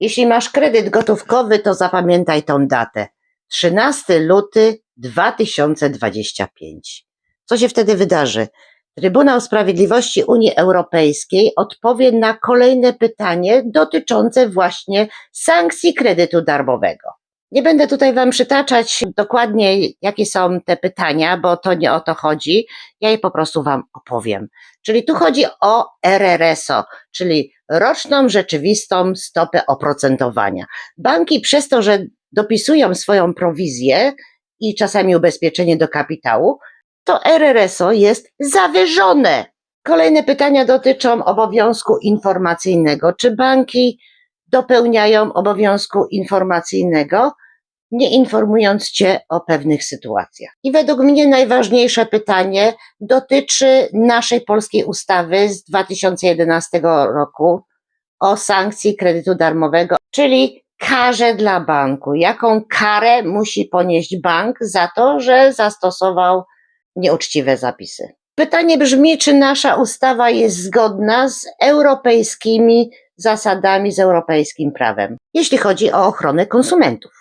Jeśli masz kredyt gotówkowy, to zapamiętaj tą datę. 13 luty 2025. Co się wtedy wydarzy? Trybunał Sprawiedliwości Unii Europejskiej odpowie na kolejne pytanie dotyczące właśnie sankcji kredytu darmowego. Nie będę tutaj Wam przytaczać dokładnie, jakie są te pytania, bo to nie o to chodzi. Ja je po prostu Wam opowiem. Czyli tu chodzi o RRSO, czyli roczną rzeczywistą stopę oprocentowania. Banki przez to, że dopisują swoją prowizję i czasami ubezpieczenie do kapitału, to RRSO jest zawyżone. Kolejne pytania dotyczą obowiązku informacyjnego. Czy banki dopełniają obowiązku informacyjnego, nie informując Cię o pewnych sytuacjach? I według mnie najważniejsze pytanie dotyczy naszej polskiej ustawy z 2011 roku o sankcji kredytu darmowego, czyli karze dla banku. Jaką karę musi ponieść bank za to, że zastosował nieuczciwe zapisy? Pytanie brzmi, czy nasza ustawa jest zgodna z europejskimi zasadami, z europejskim prawem, jeśli chodzi o ochronę konsumentów.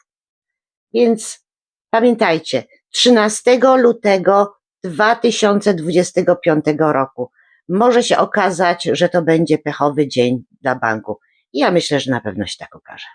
Więc pamiętajcie, 13 lutego 2025 roku może się okazać, że to będzie pechowy dzień dla banku. I ja myślę, że na pewno się tak okaże.